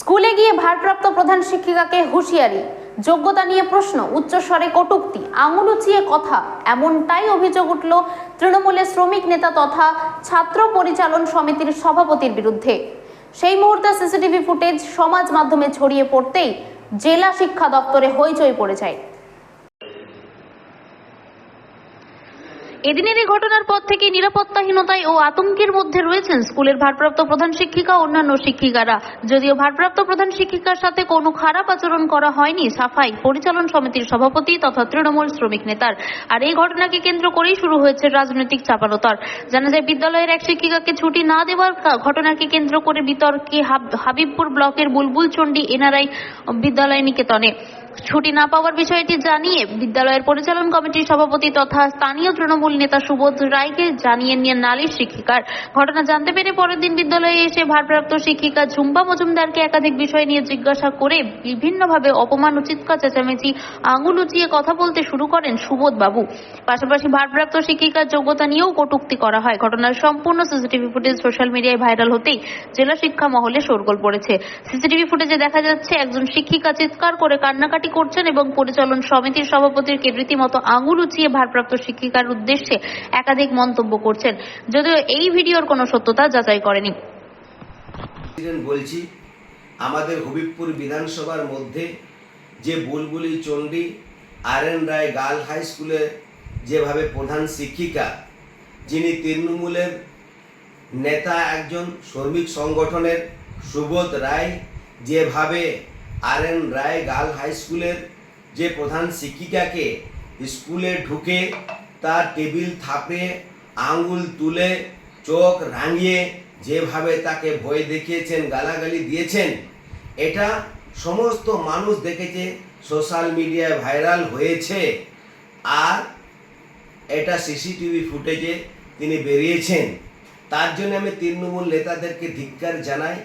স্কুলে গিয়ে ভারপ্রাপ্ত প্রধান শিক্ষিকাকে হুঁশিয়ারি, যোগ্যতা নিয়ে প্রশ্ন, উচ্চস্বরে কটুক্তি, আঙুল উঁচিয়ে কথা, এমনটাই অভিযোগ উঠল তৃণমূলের শ্রমিক নেতা তথা ছাত্র পরিচালন সমিতির সভাপতির বিরুদ্ধে। সেই মুহূর্তে সিসিটিভি ফুটেজ সমাজ মাধ্যমে ছড়িয়ে পড়তেই জেলা শিক্ষা দপ্তরে হইচই পড়ে যায়। এদিনের এই ঘটনার পর থেকে নিরাপত্তাহীনতায় ও আতঙ্কের মধ্যে রয়েছেন স্কুলের ভারপ্রাপ্ত প্রধান শিক্ষিকা অন্যান্য শিক্ষিকারা। যদিও ভারপ্রাপ্ত প্রধান শিক্ষিকার সাথে কোনো খারাপ আচরণ করা হয়নি, সাফাই পরিচালন সমিতির সভাপতি তথা তৃণমূল শ্রমিক নেতার। আর এই ঘটনাকে কেন্দ্র করেই শুরু হয়েছে রাজনৈতিক চাপানোতর জানা যায়, বিদ্যালয়ের এক শিক্ষিকাকে ছুটি না দেওয়ার ঘটনাকে কেন্দ্র করে বিতর্কে হাব- হাবিবপুর ব্লকের বুলবুল চণ্ডী এনআরআই বিদ্যালয় নিকেতনে। ছুটি না পাওয়ার বিষয়টি জানিয়ে বিদ্যালয়ের পরিচালন কমিটির সভাপতি তথা স্থানীয় তৃণমূল নেতা সুবোধ রায়কে জানিয়ে নিয়ে নালিশ শিক্ষিকার। ঘটনা জানতে পেরে পরের দিন বিদ্যালয়ে এসে ভারপ্রাপ্ত শিক্ষিকা ঝুম্পা মজুমদারকে একাধিক বিষয় নিয়ে জিজ্ঞাসা করে বিভিন্নভাবে অপমান ও চিৎকার চেঁচামেচি, আঙুল উঁচিয়ে কথা বলতে শুরু করেন সুবোধ বাবু। পাশাপাশি ভারপ্রাপ্ত শিক্ষিকার যোগ্যতা নিয়েও কটূক্তি করা হয়। ঘটনার সম্পূর্ণ সিসিটিভি ফুটেজ সোশ্যাল মিডিয়ায় ভাইরাল হতেই জেলা শিক্ষা মহলে শোরগোল পড়েছে। সিসিটিভি ফুটেজে দেখা যাচ্ছে, একজন শিক্ষিকা চিৎকার করে কান্নাকাটি করছেন এবং পরিচালন সমিতির সভাপতির কে রীতিমতো আঙুল উঁচিয়ে ভারপ্রাপ্ত শিক্ষিকার উদ্দেশ্যে একাধিক মন্তব্য করছেন। যদিও এই ভিডিওর কোনো সত্যতা যাচাই করেনি। বলছি, আমাদের হবিবপুর বিধানসভার মধ্যে যে Bulbuli Chandi, R N Roy girl high স্কুলে যেভাবে প্রধান শিক্ষিকা, যিনি তৃণমূলের নেতা একজন শ্রমিক সংগঠনের সুবোধ রায়, যেভাবে R N Roy girl high স্কুলের যে প্রধান শিক্ষিকাকে স্কুলে ঢুকে তার টেবিল থাপে আঙ্গুল তুলে, চোখ রাঙিয়ে যেভাবে তাকে ভয় দেখিয়েছেন, গালাগালি দিয়েছেন, এটা সমস্ত মানুষ দেখেছে, সোশ্যাল মিডিয়ায় ভাইরাল হয়েছে। আর এটা সিসিটিভি ফুটেজে তিনি বেরিয়েছেন। তার জন্য আমি তৃণমূল নেতাদেরকে ধিক্কার জানাই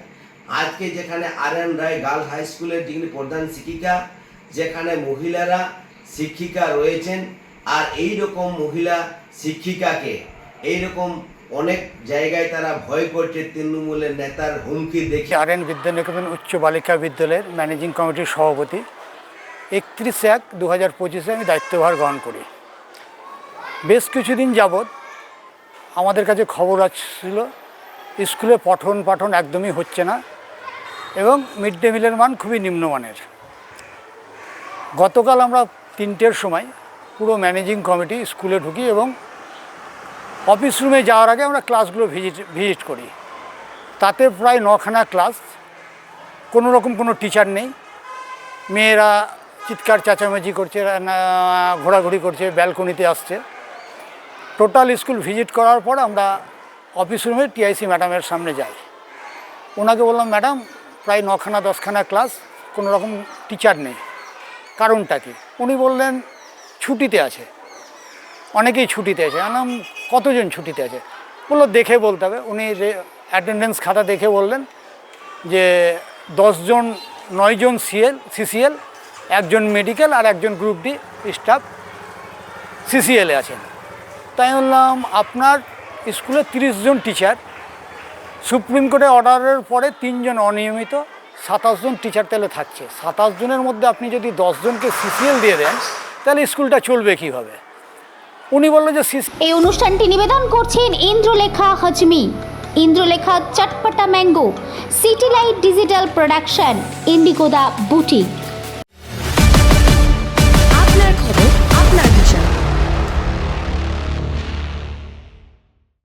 আজকে যেখানে R N Roy girls high স্কুলের যিনি প্রধান শিক্ষিকা, যেখানে মহিলারা শিক্ষিকা রয়েছেন, আর এই রকম মহিলা শিক্ষিকাকে এই রকম অনেক জায়গায় তারা ভয় করছে তৃণমূলের নেতার হুমকি দেখে। আর এন বিদ্যানিকেতন উচ্চ বালিকা বিদ্যালয়ের ম্যানেজিং কমিটির সভাপতি একত্রিশ এক দু হাজার পঁচিশে আমি দায়িত্বভার গ্রহণ করি। বেশ কিছুদিন যাবৎ আমাদের কাছে খবর আসছিল, স্কুলে পঠন পাঠন একদমই হচ্ছে না। এবং মিড ডে মিলের মান খুবই নিম্নমানের। গতকাল আমরা তিনটের সময় পুরো ম্যানেজিং কমিটি স্কুলে ঢুকি এবং অফিস রুমে যাওয়ার আগে আমরা ক্লাসগুলো ভিজিট ভিজিট করি। তাতে প্রায় নখানা ক্লাস কোনো রকম কোনো টিচার নেই। মেয়েরা চিৎকার চেঁচামেচি করছে ঘোরাঘুরি করছে ব্যালকনিতে আসছে। টোটাল স্কুল ভিজিট করার পর আমরা অফিস রুমে টিআইসি ম্যাডামের সামনে যাই। ওনাকে বললাম ম্যাডাম প্রায় নখানা, দশখানা ক্লাস, কোনো রকম টিচার নেই। কারণটা কি? উনি বললেন, ছুটিতে আছে। অনেকেই ছুটিতে আছে। আনাম কতজন ছুটিতে আছে? বলল, দেখে বলতে হবে। উনি অ্যাটেন্ডেন্স খাতা দেখে বললেন যে দশজন নয়জন সিএল সিসিএল একজন মেডিকেল আর একজন গ্রুপ ডি স্টাফ সিসিএলে আছেন। তাই বললাম, আপনার স্কুলে তিরিশ জন টিচার সুপ্রিম কোর্টের অর্ডারের পরে তিনজন অনিয়মিত, সাতাশ জন টিচার তাহলে থাকছে। সাতাশ জনের মধ্যে আপনি যদি দশজনকে সিসিএল দিয়ে দেন, তাহলে স্কুলটা চলবে কীভাবে? উনি বলল যে এই অনুষ্ঠানটি নিবেদন করছেন Indralekha Hajmi. Indralekha Chatpata mango, city light digital production, ইন্ডিগোদা boutique.